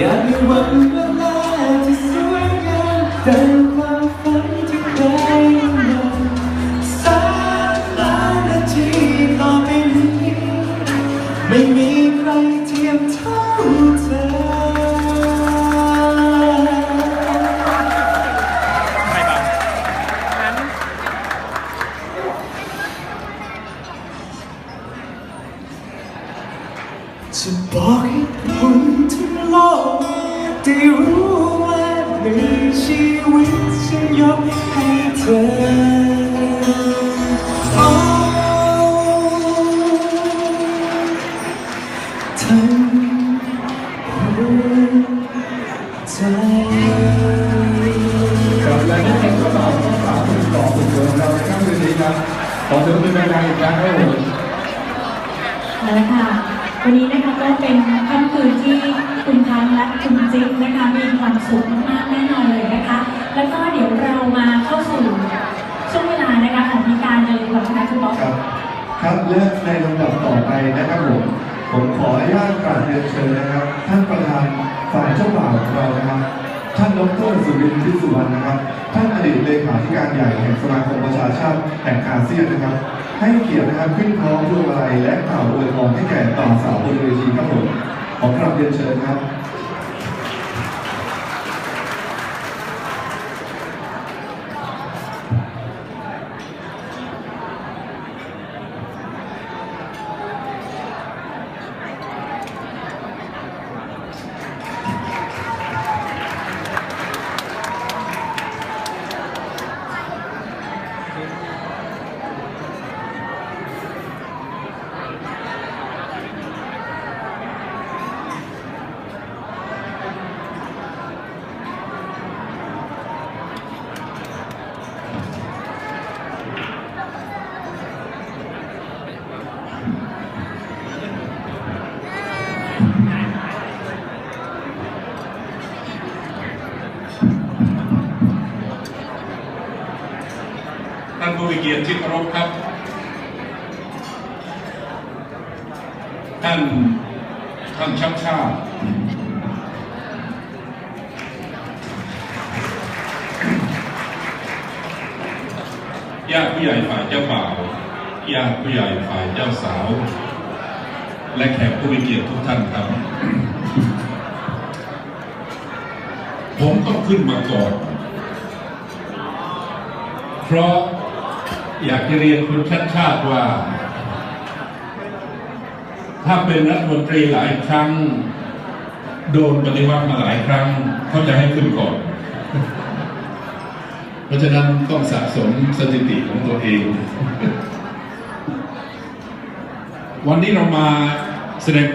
อยากมีวันเวลาที่สวยงามดังความฝันที่เคยมันสักล้านนาทีต่อไปนี้ไม่มีใครเทียมเท่า จะบอกให้คนทั้งโลกได้รู้ว่าในชีวิตฉันยกให้เธอโอ้ทั้งใจกับและนี่เป็นก็ตอบคำถามที่ตอบเองเราในค่ำคืนนี้ครับขอเชิญเป็นแรงอีกครั้งครับผมเละค่ะ วันนี้นะคะก็เป็นค่ำคืนที่คุณพันและคุณจิ๊บนะคะมีความสุขมากๆแน่นอนเลยนะคะ แล้วก็เดี๋ยวเรามาเข้าสู่ช่วงเวลานะคะของพิการเดินก่อนนะคะคุณบอสครับ ครับและในลำดับต่อไปนะครับผมผมขออนุญาตกราบเรียนเชิญนะครับ ท่านประธานฝ่ายเจ้าบ่าวของเรานะครับ ท่านดรสุรินทร์ทิสุวรรณนะครับ ท่านอดีตเลขาธิการใหญ่แห่งสมาคมประชาชาติแห่งอาเซียนนะครับ ให้เกียรตินะครับขึ้นพร้อมพวงมาลัยและกล่าวอวยพรให้แก่ต่อสาวบนเวทีครับผมขอกราบเรียนเชิญครับ ท่านผู้มีเกียรติที่เคารพครับ ท่านท่านชักชาติญาติผู้ใหญ่ฝ่ายเจ้าบ่าวญาติผู้ใหญ่ฝ่ายเจ้าสาว และแขกผู้มีเกียรติทุกท่านครับ ผมต้องขึ้นมาก่อน เพราะ อยากจะเรียนคุณชัดชาติว่า ถ้าเป็นรัฐมนตรีหลายครั้ง โดนปฏิวัติมาหลายครั้ง เขาจะให้ขึ้นก่อน เพราะฉะนั้นต้องสะสมสถิติของตัวเอง วันนี้เรามาแสดง